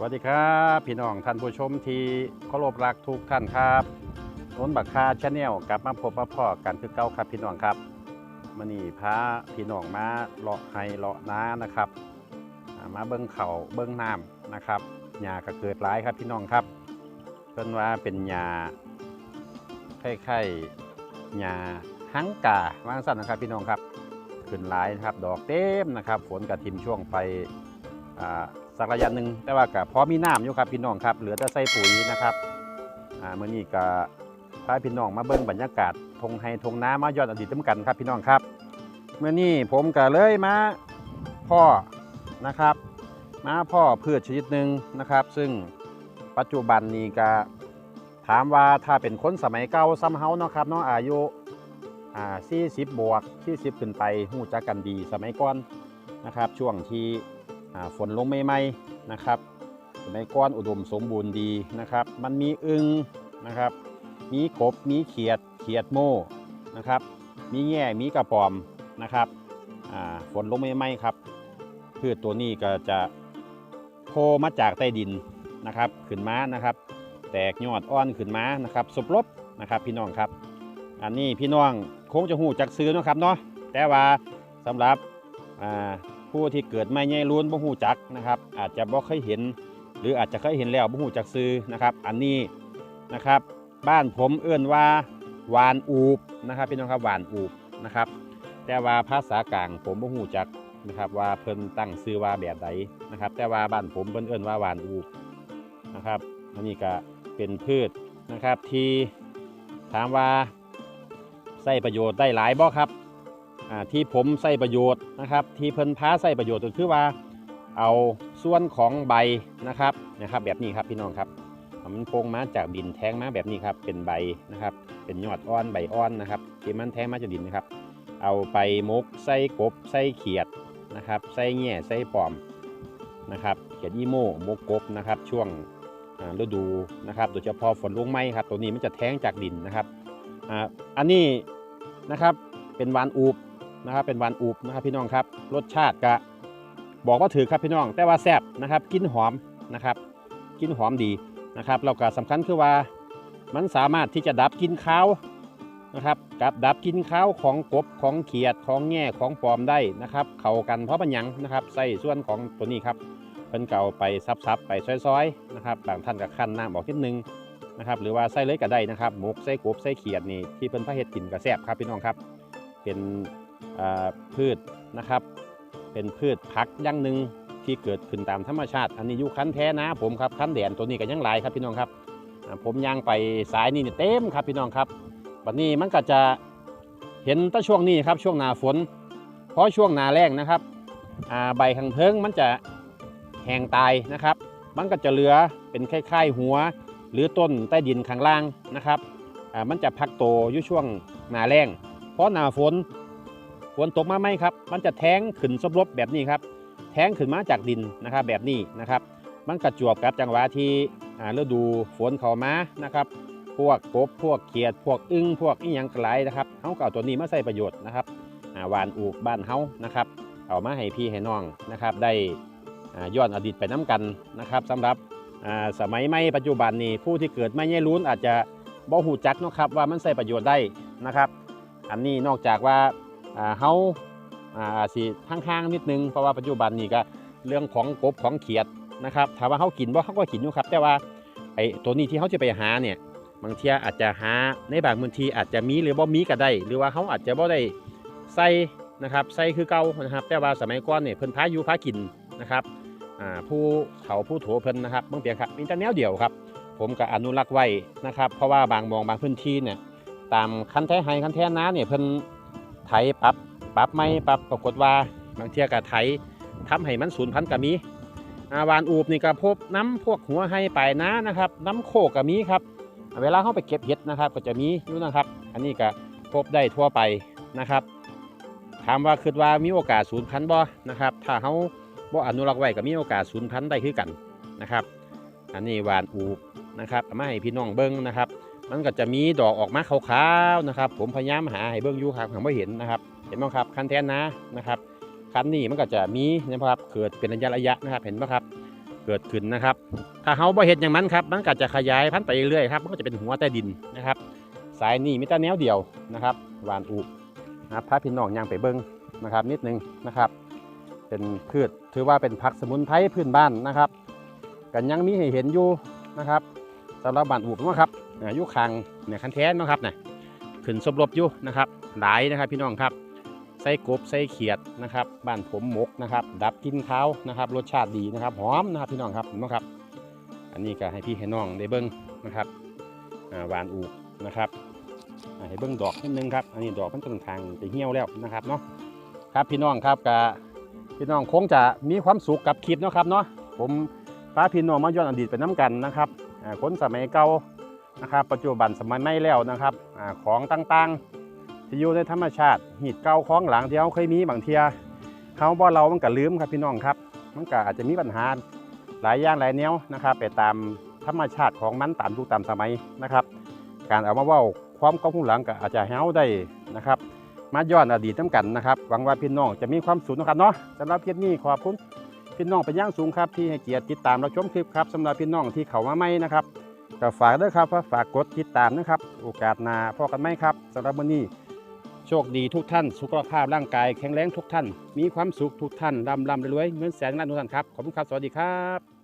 สวัสดีครับพี่น้องท่านผู้ชมที่เคารพรักทุกท่านครับนนบักคาชาแนลกลับมาพบมาพ่อกันคือเก่าครับพี่น้องครับมื่อนี้พาพี่น้องมาเลาะไฮเลาะน้านะครับ มาเบิ้งเขาเบิ้งน้ำนะครับหญ้าก็เกิดหลายครับพี่น้องครับเพิ่นว่าเป็นหญ้าคล้ายๆหญ้าหังกาว่างสั้นนะครับพี่น้องครับขึ้นหลายนะครับ ดอกเต็มนะครับ ฝนกระทิมช่วงไปอ่า สักระยะหนึ่งแต่ว่าก็พอมีน้ำอยู่ครับพี่น้องครับ เหลือแต่ใส่ปุ๋ยนะครับอ่าเมื่อนี้ก็พาพี่น้องมาเบิ่งบรรยากาศทงไฮทงน้ำมายอดอดีตน้ำกันครับพี่น้องครับ เมื่อนี้ผมก็เลยมาพ่อนะครับ มาพ่อพืชชนิดหนึ่งนะครับ ซึ่งปัจจุบันนี้ก็ถามว่าถ้าเป็นคนสมัยเก่าซ้ำเฮาเนาะครับเนาะอายุอ่า40บวก40ขึ้นไปหู้จักกันดีสมัยก่อนนะครับ ช่วงที่ ฝนลงใหม่ๆนะครับสมัยก้อนอุดมสมบูรณ์ดีนะครับ มันมีอึงนะครับ มีกบมีเขียดเขียดโม่นะครับ มีแง่มีกระปอมนะครับอ่าฝนลงใหม่ๆครับพืชตัวนี้ก็จะโผล่มาจากใต้ดินนะครับขึ้นมานะครับ แตกยอดอ่อนขึ้นมานะครับสบลบนะครับพี่น้องครับ อันนี้พี่น้องคงจะหูจักซื้อนะครับเนาะแต่ว่าสำหรับอ่า ผู้ที่เกิดไม่ใหญ่ล้วนบ่ฮู้จักนะครับ อาจจะบ่เคยเห็น หรืออาจจะเคยเห็นแล้วบ่ฮู้จักซื้อนะครับ อันนี้นะครับ บ้านผมเอื้อนว่าหวานอูบนะครับพี่น้องครับหวานอูบนะครับ แต่ว่าภาษากลางผมบ่ฮู้จักนะครับว่าเพิ่นตั้งชื่อว่าแบบใดนะครับ แต่ว่าบ้านผมเพิ่นเอื้อนว่าหวานอูบนะครับอันนี้ก็เป็นพืชนะครับที่ถามว่าใช้ประโยชน์ได้หลายบ่ครับ ที่ผมใส่ประโยชน์นะครับ ที่เพิ่นพ้าใส่ประโยชน์ก็คือว่า เอาส่วนของใบนะครับนะครับ แบบนี้ครับพี่น้องครับมันโป่งมาจากดินแท้งมาแบบนี้ครับเป็นใบนะครับ เป็นยอดอ่อนใบอ่อนนะครับที่มันแท้งมาจากดินนะครับ เอาไปมกใส่กบใส่เขียดนะครับใส่แง่ใส่ปอมนะครับเขียดอีโมมกกบนะครับ ช่วงฤดูนะครับโดยเฉพาะฝนลงไม้ครับ ตัวนี้มันจะแท้งจากดินนะครับอันนี้นะครับเป็นวานอูบ นะครับเป็นหวานอูบนะครับพี่น้องครับ รสชาติก็บอกว่าถือครับพี่น้อง แต่ว่าแซ่บนะครับกินหอมนะครับกินหอมดีนะครับเราก็สำคัญคือว่ามันสามารถที่จะดับกินข้าวนะครับกับดับกินข้าวของกบของเขียดของแง่ของปอมได้นะครับ เข้ากันเพราะปัญญังนะครับใส่ส่วนของตัวนี้ครับเพิ่นเก่าไปซับๆไปซอยๆนะครับบางท่านก็ขั้นน้ำบอกนิดนึงนะครับหรือว่าใส่เลยก็ได้นะครับหมกใส่กบใส่เขียดนี่ที่เพิ่นพาเฮ็ดกินก็แซ่บครับพี่น้องครับ เป็น พืชนะครับ เป็นพืชผักอย่างหนึ่งที่เกิดขึ้นตามธรรมชาติ อันนี้อยู่คันแท้นะผมครับคันแดนตัวนี้ก็ยังหลายครับพี่น้องครับ ผมย่างไปสายนี่เนี่ยเต็มครับพี่น้องครับวันนี้มันก็จะเห็นตั้งช่วงนี้ครับช่วงหนาฝน เพราะช่วงหนาแรงนะครับใบข้างเทิงมันจะแห้งตายนะครับ มันก็จะเหลือเป็นคล้ายๆหัว หรือต้นใต้ดินข้างล่างนะครับมันจะพักโตอยู่ช่วงหนาแรงเพราะหนาฝน ฝนตกมาไหมครับ มันจะแท้งขึ้นสมรบแบบนี้ครับ แท้งขึ้นมาจากดินนะครับแบบนี้นะครับ มันกระจวบกับจังหวะที่ฤดูฝนเข้ามานะครับ พวกกบพวกเขียด พวกอึ้งพวกอีหยังกระไรนะครับเขาเก็เอาตัวนี้มาใส่ประโยชน์นะครับาหวานอูบบ้านเฮานะครับ เอามาให้พี่ให้น้องนะครับ ได้ย้อนอดีตไปน้กันนะครับสำหรับสมัยใหม่ปัจจุบันนี้ผู้ที่เกิดไม่ใช่รู้นอาจจะบ่หูจักเนาะครับว่ามันใส่ประโยชน์ได้นะครับ อันนี้นอกจากว่า อ่าเฮาอ่าสิห่างๆนิดนึงเพราะว่าปัจจุบันนี่ก็เรื่องของกบของเขียดนะครับถามว่าเฮากินบ่เฮาก็กินอยู่ครับ แต่ว่าไอ้ตัวนี้ที่เฮาจะไปหาเนี่ยบางเทียอาจจะหาในบางพื้นที่อาจจะมีหรือบ่มีก็ได้ หรือว่าเฮาอาจจะบ่ได้ใส่นะครับใส่คือเก่านะครับ แต่ว่าสมัยก่อนเนี่ยเพิ่นพาอยู่พากินนะครับผู้เฒ่าผู้โถเพิ่นนะครับบางเปียครับมีแต่แนวเดียวครับ ผมก็อนุรักษ์ไว้นะครับ เพราะว่าบางมองบางพื้นที่เนี่ยตามคันแท้ไฮคันแท้น้าเนี่ยเพิ่น ไถปรับปรับไม่ปรับปรากฏว่าบางเทียก็ไถทำให้มันสูญพันธุ์ก็มีอาวานอูบนี่ก็พบน้ำพวกหัวไฮปลายน้านะครับ น้ำโคกก็มีครับ เวลาเข้าไปเก็บเห็ดนะครับ ก็จะมีอยู่นะครับ อันนี้ก็พบได้ทั่วไปนะครับ ถามว่าคิดว่ามีโอกาสสูญพันธุ์บ่นะครับ ถ้าเขาบ่อนุรักษ์ไว้ก็มีโอกาสสูญพันธุ์ได้คือกันนะครับ อันนี้วานอูบนะครับมาให้พี่น้องเบิ้งนะครับ มันก็จะมีดอกออกมาขาวๆนะครับ ผมพยายามหาให้เบิ้องยูครับหาไม่เห็นนะครับ เห็นไหมครับคันแทนนะนะครับคันนี้มันก็จะมีนะครับเกิดเป็นระยะระยะนะครับเห็นไหมครับ เกิดขึ้นนะครับ ถ้าเฮาบ่เฮ็ดอย่างนั้นครับมันก็จะขยายพันธุ์ไปเรื่อยๆครับมันก็จะเป็นหัวใต้ดินนะครับ สายนี้มีแต่แนวเดียวนะครับหวานอุนะครับพาพี่น้องย่างไปเบิ่งนะครับ นิดนึงนะครับเป็นพืชถือว่าเป็นผักสมุนไพรพื้นบ้านนะครับกันยังมีให้เห็นอยู่นะครับสำหรับบ้านอุบนะครับ อยู่คางเนี่ยคันแท้นเนาะครับเนี่ยขึ้นสมรบอยู่นะครับ หลายนะครับพี่น้องครับใส่กบใส่เขียดนะครับ บ้านผมหมกนะครับ ดับกินข้าวนะครับ รสชาติดีนะครับหอมนะครับพี่น้องครับเห็นไหมครับ อันนี้ก็ให้พี่ให้น้องได้เบิ้งนะครับหวานอูนะครับให้เบิ้งดอกนิดนึงครับอันนี้ดอกมันต้นทางจะเหี่ยวแล้วนะครับเนาะครับพี่น้องครับกพี่น้องคงจะมีความสุขกับคลิปเนาะครับเนาะผมพาพี่น้องมาย้อนอดีตไปน้กันนะครับคนสมัยเก่า นะครับ ปัจจุบันสมัยใหม่แล้วนะครับอของต่างๆ ที่อยู่ในธรรมชาติหีดเก่าของหลังที่เขาเคยมีบางเทียเขาบ่เรามันก็ลืมครับพี่น้องครับ มันก็อาจจะมีปัญหาหลายอย่างหลายแนวนะครับ ไปตามธรรมชาติของมันตามยุคตามสมัยนะครับ การเอามาว่าความเก้าหูหลังก็อาจจะเฮาได้นะครับมาย้อนอดีตน้ำกันนะครับหวังว่าพี่น้องจะมีความสุขนะครับเนาะสำหรับคลิปนี้ขอบคุณพี่น้องเป็นย่างสูงครับที่ให้เกียรติติดตามรับชมคลิปครับสำหรับพี่น้องที่เข้ามาใหม่นะครับ ก็ฝากด้วยครับฝากกดติดตามนะครับ โอกาสหน้าพอกันไหมครับสำหรับวันนี้โชคดีทุกท่าน สุขภาพร่างกายแข็งแรงทุกท่าน มีความสุขทุกท่านร่ำร่ำรวยๆเงินแสนล้านทุกท่านครับ ขอบคุณครับ สวัสดีครับ